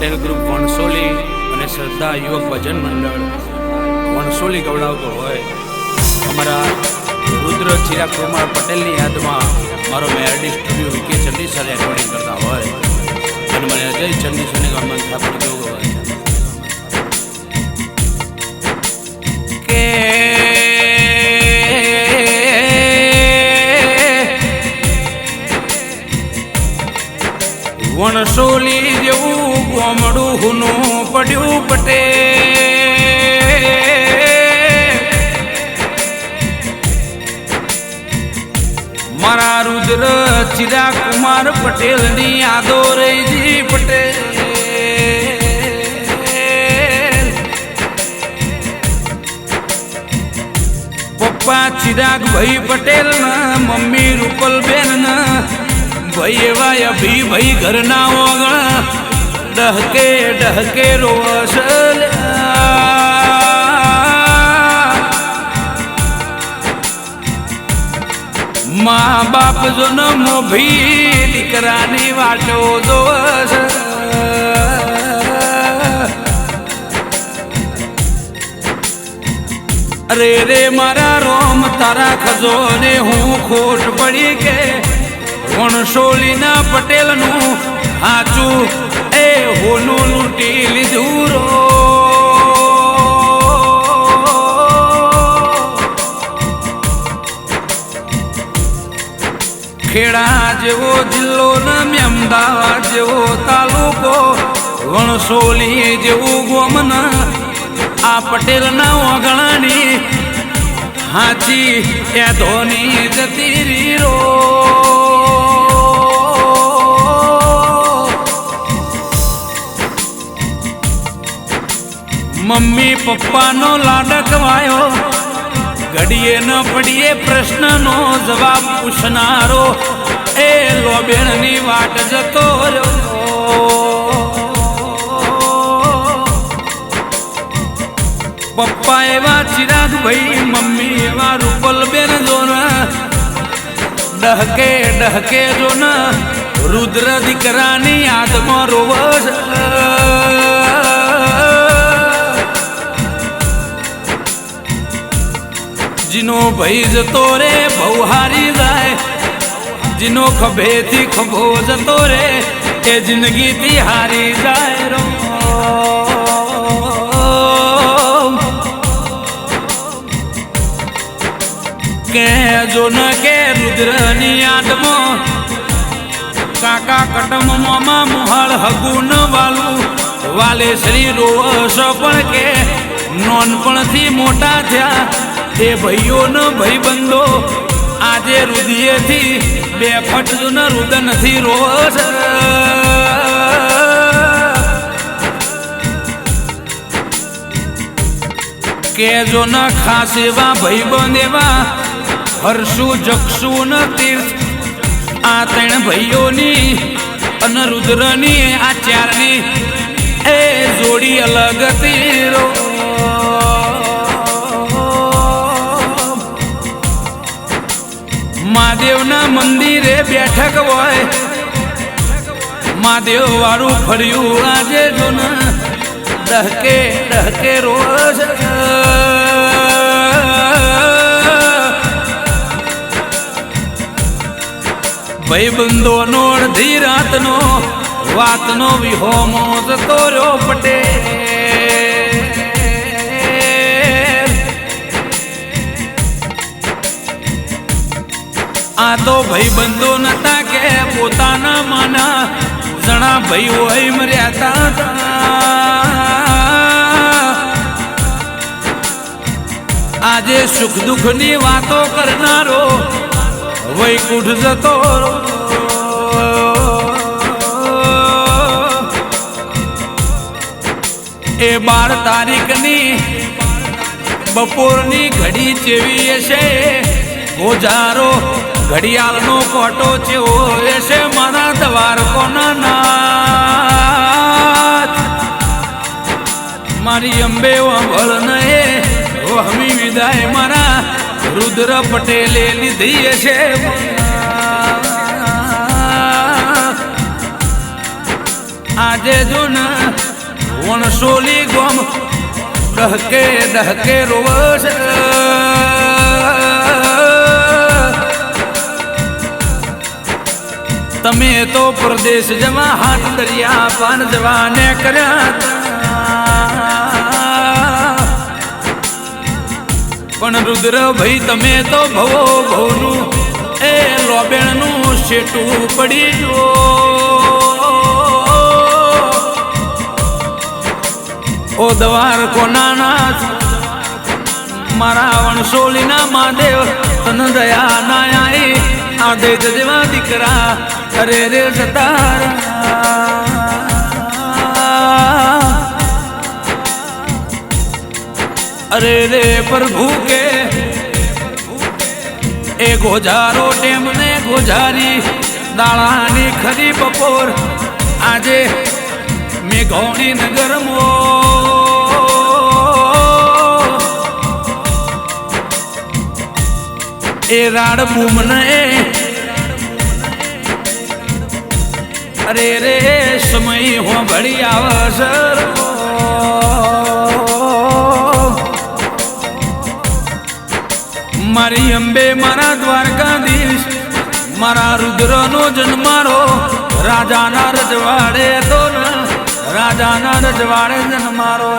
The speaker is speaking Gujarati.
પટેલ ગ્રુપ વણસોલી અને શ્રદ્ધા યુવક ભજન મંડળ. વણસોલી ગવડાવતો હોય. અમારા રુદ્ર ચિરાગ કુમાર પટેલની યાદમાં મારો મેરડી સ્ટુડિયો વિકે ચંડી સર રેકોર્ડિંગ કરતા હોય. અને મને અજય ચંડી સરને ગમન થાપડજો હોય. કે પટેલની યાદો રહીજી પટેલ. પપ્પા ચિરાગ ભાઈ પટેલ ના મમ્મી રૂપલ બેન ના ભાઈ એવા અભી ભાઈ ઘરના ઓગણ ડહકે ડહકે રોસ મા બાપ જો ન મોભી દીકરાની વાટો દોસ અરે રે મારા રોમ, તારા ખજો ને હું ખોટ પડી કે વણસોલીના પટેલનું આચું એ હોનું લૂંટી લીધું રો. ખેડા જેવો જિલ્લો ને અમદાવાદ જેવો તાલુકો, વણસોલી જેવું ગોમન આ પટેલના ઓગણાની હાચી એ ધોની જતી મમ્મી પપ્પાનો લાડક વાયો ઘડીએ ન પડીએ પ્રશ્નનો જવાબ પૂછનારો. એ લોબેણની વાટ જતો પપ્પા એવા ચિરાગ ભાઈ મમ્મી એવા રૂપલ બેન જોન. ડહકે ડહકે જોના, રુદ્ર દીકરાની આત્મા રોવસ જીનો ભઈ જતો રે, બહુ હારી જાય. જીનો ખભેથી ખભો જતો રે, એ જિંદગીથી હારી જાય રો. કે જો ન કે રુદ્રની યાદમાં કાકા કટમ મામા મોહળ હગુન વાલું. વાલે શ્રી સપણ પણ કે, નોનપણથી મોટા થયા. એ ભાઈઓ ન ભાઈબંધો. આજે રુધિયેથી બે ફટ ન રુદનથી રોસ કે જો ન ખાસ એવા ભાઈબંધ એવા. હરશું જગશું ન તીર્થ. આ ત્રણ ભાઈઓની અને રુદ્રની, આ ચારની. એ જોડી અલગ તીરો. મહાદેવના મંદિરે બેઠક હોય. મહાદેવ વાળું ફર્યું આજે જો ને ડહકે ડહકે રોજ. ભાઈબંધો નો અડધી રાતનો, વાતનો વિહોમો જતો રહ્યો પટે આ તો ભાઈ બંધો નતા કે પોતાના માના. જણા ભાઈ હોય મર્યાદા હતા. આજે સુખ દુઃખની વાતો કરનારો વૈકુંઠ જતો એ બાર તારીખની બપોરની ઘડી જેવી હશે. ગોજારો ઘડિયાળનો કોટો જેવો છે મારા દ્વારકોના નાથ મારી અંબે વળ નહે હમી વિદાય મારા રુદ્ર પટેલે લીધી છે આજે જો ને વણસોલી ગોમ, ડહકે ડહકે રોવસ તમે તો પ્રદેશ જવા હાથ દરિયા પાન જવાને કર્યા પણ રુદ્ર ભાઈ, તમે તો ભવો ભવનું, એ લોબેણનું શેટું પડી જો ઓ દવાર કોનાનાથ મારા વણસોલીના મહાદેવ તન દયા ના આઈ આદે જેવા દીકરા અરે રે સતારા. અરે રે પ્રભુ કે, એ ગોજારો ટેમને ગોજારી દાળાની ખરી બપોર, આજે મેઘોણી નગરમો. એ રાડ બૂમને અરે રે, સમય હો ભળી આવસર મારી અંબે મારા દ્વારકાધીશ, મારા રુદ્રનો જન્મારો રાજાના રજવાડે તો રાજાના રજવાડે જન્મારો